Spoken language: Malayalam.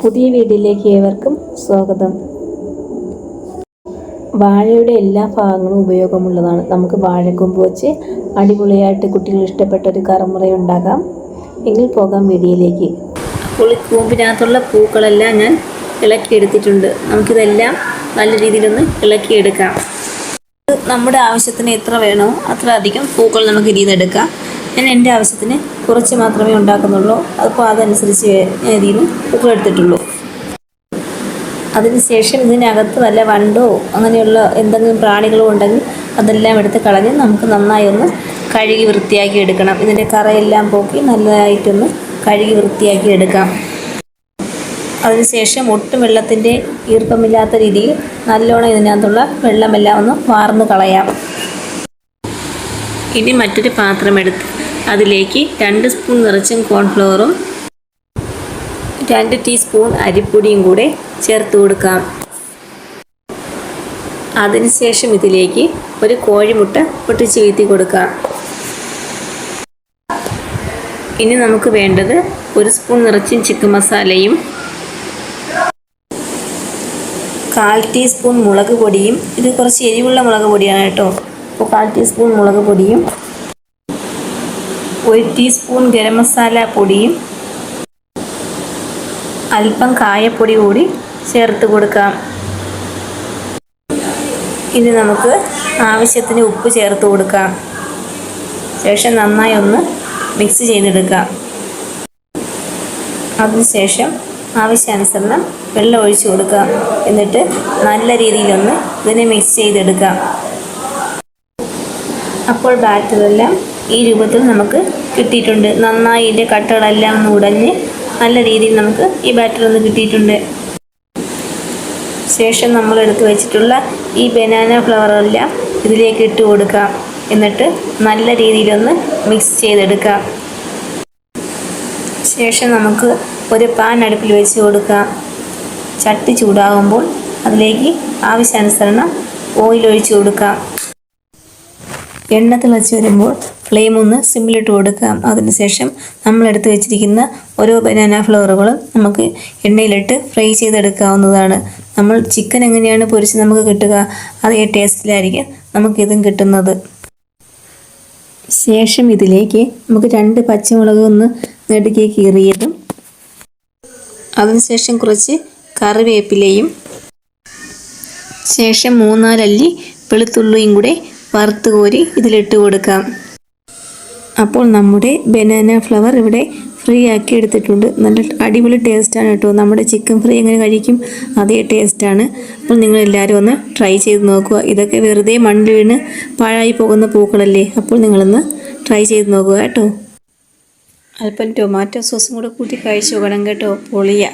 പുതിയ വീട്ടിലേക്ക് ഏവർക്കും സ്വാഗതം. വാഴയുടെ എല്ലാ ഭാഗങ്ങളും ഉപയോഗമുള്ളതാണ്. നമുക്ക് വാഴക്കൊമ്പ് വെച്ച് അടിപൊളിയായിട്ട് കുട്ടികൾ ഇഷ്ടപ്പെട്ട ഒരു കറമുറ ഉണ്ടാകാം. എങ്കിൽ പോകാം വീഡിയോയിലേക്ക്. അപ്പോൾ കൂമ്പിനകത്തുള്ള പൂക്കളെല്ലാം ഞാൻ ഇളക്കിയെടുത്തിട്ടുണ്ട്. നമുക്കിതെല്ലാം നല്ല രീതിയിലൊന്ന് ഇളക്കിയെടുക്കാം. നമ്മുടെ ആവശ്യത്തിന് എത്ര വേണോ അത്ര അധികം പൂക്കൾ നമുക്ക് ഇതിൽ നിന്ന് എടുക്കാം. ഞാൻ എന്റെ ആവശ്യത്തിന് കുറച്ച് മാത്രമേ ഉണ്ടാക്കുന്നുള്ളൂ. അപ്പോൾ അതനുസരിച്ച് പൂക്കൾ എടുത്തിട്ടുള്ളൂ. അതിനുശേഷം ഇതിനകത്ത് വല്ല വണ്ടോ അങ്ങനെയുള്ള എന്തെങ്കിലും പ്രാണികളോ ഉണ്ടെങ്കിൽ അതെല്ലാം എടുത്ത് കളഞ്ഞ് നമുക്ക് നന്നായി ഒന്ന് കഴുകി വൃത്തിയാക്കി എടുക്കണം. ഇതിന്റെ കറയെല്ലാം പോക്കി നല്ലതായിട്ടൊന്ന് കഴുകി വൃത്തിയാക്കി എടുക്കാം. അതിനുശേഷം ഒട്ടും വെള്ളത്തിന്റെ ഈർപ്പമില്ലാത്ത രീതിയിൽ നല്ലോണം ഇതിനകത്തുള്ള വെള്ളമെല്ലാം ഒന്ന് വാർന്ന് കളയാം. ഇനി മറ്റൊരു പാത്രം എടുത്ത് അതിലേക്ക് രണ്ട് സ്പൂൺ നിറച്ചും കോൺഫ്ലവറും രണ്ട് ടീസ്പൂൺ അരിപ്പൊടിയും കൂടെ ചേർത്ത് കൊടുക്കാം. അതിനുശേഷം ഇതിലേക്ക് ഒരു കോഴിമുട്ട പൊട്ടിച്ച് വീഴ്ത്തി കൊടുക്കാം. ഇനി നമുക്ക് വേണ്ടത് ഒരു സ്പൂൺ നിറച്ചും ചിക്കൻ മസാലയും കാൽ ടീസ്പൂൺ മുളക് പൊടിയും. ഇത് കുറച്ച് എരിവുള്ള മുളക് പൊടിയാണ് കേട്ടോ. അപ്പോൾ കാൽ ടീസ്പൂൺ മുളക് പൊടിയും ഒരു ടീസ്പൂൺ ഗരം മസാല പൊടിയും അല്പം കായപ്പൊടി കൂടി ചേർത്ത് കൊടുക്കാം. ഇനി നമുക്ക് ആവശ്യത്തിന് ഉപ്പ് ചേർത്ത് കൊടുക്കാം. ശേഷം നന്നായി ഒന്ന് മിക്സ് ചെയ്തെടുക്കാം അതിനുശേഷം ആവശ്യാനുസരണം വെള്ളം ഒഴിച്ചു കൊടുക്കാം എന്നിട്ട് നല്ല രീതിയിലൊന്ന് ഇതിനെ മിക്സ് ചെയ്തെടുക്കാം അപ്പോൾ ബാറ്ററെല്ലാം ഈ രൂപത്തിൽ നമുക്ക് കിട്ടിയിട്ടുണ്ട്. നന്നായി ഇതിന്റെ കട്ടകളെല്ലാം ഒന്ന് ഉടഞ്ഞ് നല്ല രീതിയിൽ നമുക്ക് ഈ ബാറ്റർ ഒന്ന് കിട്ടിയിട്ടുണ്ട്. ശേഷം നമ്മൾ എടുത്തു വെച്ചിട്ടുള്ള ഈ ബനാന ഫ്ലവറെല്ലാം ഇതിലേക്ക് ഇട്ട് കൊടുക്കാം. എന്നിട്ട് നല്ല രീതിയിലൊന്ന് മിക്സ് ചെയ്തെടുക്കാം. ശേഷം നമുക്ക് ഒരു പാൻ അടുപ്പിൽ വെച്ച് കൊടുക്കാം. ചട്ടി ചൂടാകുമ്പോൾ അതിലേക്ക് ആവശ്യാനുസരണം ഓയിൽ ഒഴിച്ച് കൊടുക്കാം. എണ്ണ തിളച്ച് വരുമ്പോൾ ഫ്ലെയിം ഒന്ന് സിമ്മിലിട്ട് കൊടുക്കാം. അതിനുശേഷം നമ്മൾ എടുത്ത് വെച്ചിരിക്കുന്ന ഓരോ ബനാന ഫ്ലവറുകളും നമുക്ക് എണ്ണയിലിട്ട് ഫ്രൈ ചെയ്തെടുക്കാവുന്നതാണ്. നമ്മൾ ചിക്കൻ എങ്ങനെയാണ് പൊരിച്ച് നമുക്ക് കിട്ടുക? അതേ ടേസ്റ്റിലായിരിക്കും നമുക്കിതും കിട്ടുന്നത്. ശേഷം ഇതിലേക്ക് നമുക്ക് രണ്ട് പച്ചമുളക് ഒന്ന് നെടുക്കി കീറിയതും അതിനുശേഷം കുറച്ച് കറിവേപ്പിലയും ശേഷം മൂന്നാലല്ലി വെളുത്തുള്ളിയും കൂടെ വറുത്ത് കോരി ഇതിലിട്ട് കൊടുക്കാം. അപ്പോൾ നമ്മുടെ ബനാന ഫ്ലവർ ഇവിടെ ഫ്രീ ആക്കി എടുത്തിട്ടുണ്ട്. നല്ല അടിപൊളി ടേസ്റ്റാണ് കേട്ടോ. നമ്മുടെ ചിക്കൻ ഫ്രൈ എങ്ങനെ കഴിക്കും അതേ ടേസ്റ്റാണ് അപ്പോൾ നിങ്ങൾ എല്ലാവരും ഒന്ന് ട്രൈ ചെയ്ത് നോക്കുക. ഇതൊക്കെ വെറുതെ മണ്ണിൽ വീണ് പാഴായി പോകുന്ന പൂക്കളല്ലേ? അപ്പോൾ നിങ്ങളൊന്ന് ട്രൈ ചെയ്ത് നോക്കുക കേട്ടോ. അല്പം ടൊമാറ്റോ സോസും കൂടെ കൂട്ടി കഴിച്ചു നോക്കണം കേട്ടോ. പൊളിയ.